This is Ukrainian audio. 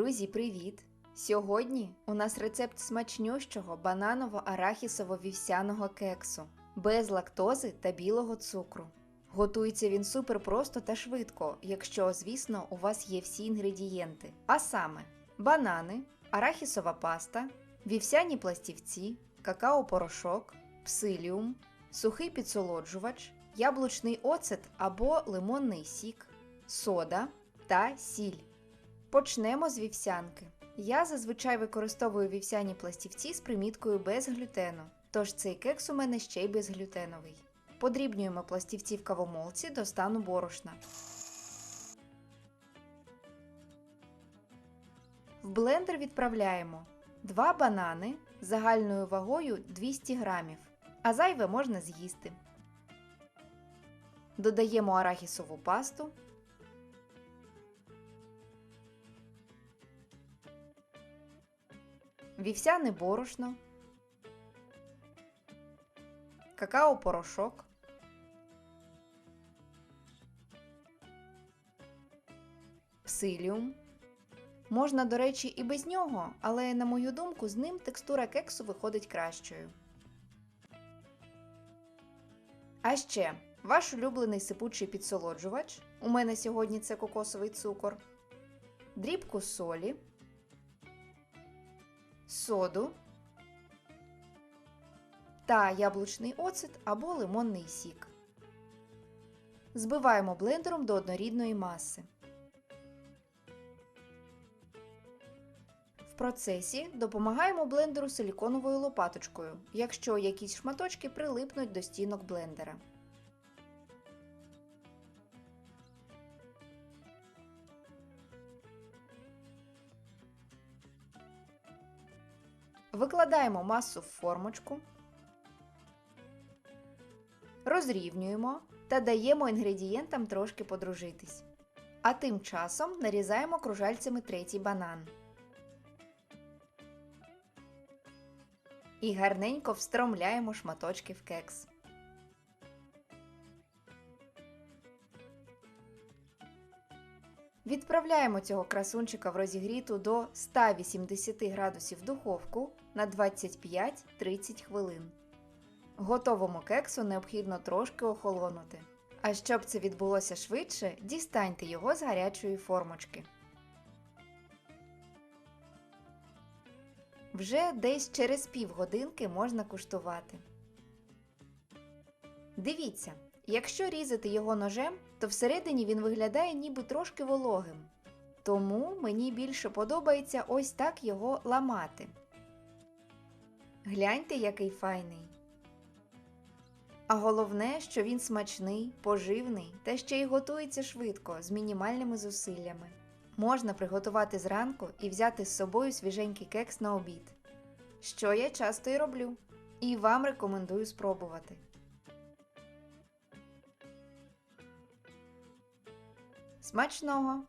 Друзі, привіт! Сьогодні у нас рецепт смачнющого бананово-арахісово-вівсяного кексу без лактози та білого цукру. Готується він супер просто та швидко, якщо, звісно, у вас є всі інгредієнти. А саме: банани, арахісова паста, вівсяні пластівці, какао-порошок, псиліум, сухий підсолоджувач, яблучний оцет або лимонний сік, сода та сіль. Почнемо з вівсянки. Я зазвичай використовую вівсяні пластівці з приміткою без глютену, тож цей кекс у мене ще й безглютеновий. Подрібнюємо пластівці в кавомолці до стану борошна. В блендер відправляємо 2 банани загальною вагою 200 грамів, а зайве можна з'їсти. Додаємо арахісову пасту вівсяне борошно, какао-порошок, псиліум. Можна, до речі, і без нього, але, на мою думку, з ним текстура кексу виходить кращою. А ще ваш улюблений сипучий підсолоджувач. У мене сьогодні це кокосовий цукор, дрібку солі соду та яблучний оцет або лимонний сік. Збиваємо блендером до однорідної маси. В процесі допомагаємо блендеру силіконовою лопаточкою, якщо якісь шматочки прилипнуть до стінок блендера. Викладаємо масу в формочку, розрівнюємо та даємо інгредієнтам трошки подружитись. А тим часом нарізаємо кружальцями третій банан. І гарненько встромляємо шматочки в кекс. Відправляємо цього красунчика в розігріту до 180 градусів духовку на 25-30 хвилин. Готовому кексу необхідно трошки охолонути. А щоб це відбулося швидше, дістаньте його з гарячої формочки. Вже десь через півгодинки можна куштувати. Дивіться, якщо різати його ножем, то всередині він виглядає ніби трошки вологим. Тому мені більше подобається ось так його ламати. Гляньте, який файний. А головне, що він смачний, поживний та ще й готується швидко з мінімальними зусиллями. Можна приготувати зранку і взяти з собою свіженький кекс на обід. Що я часто і роблю. І вам рекомендую спробувати. Смачного!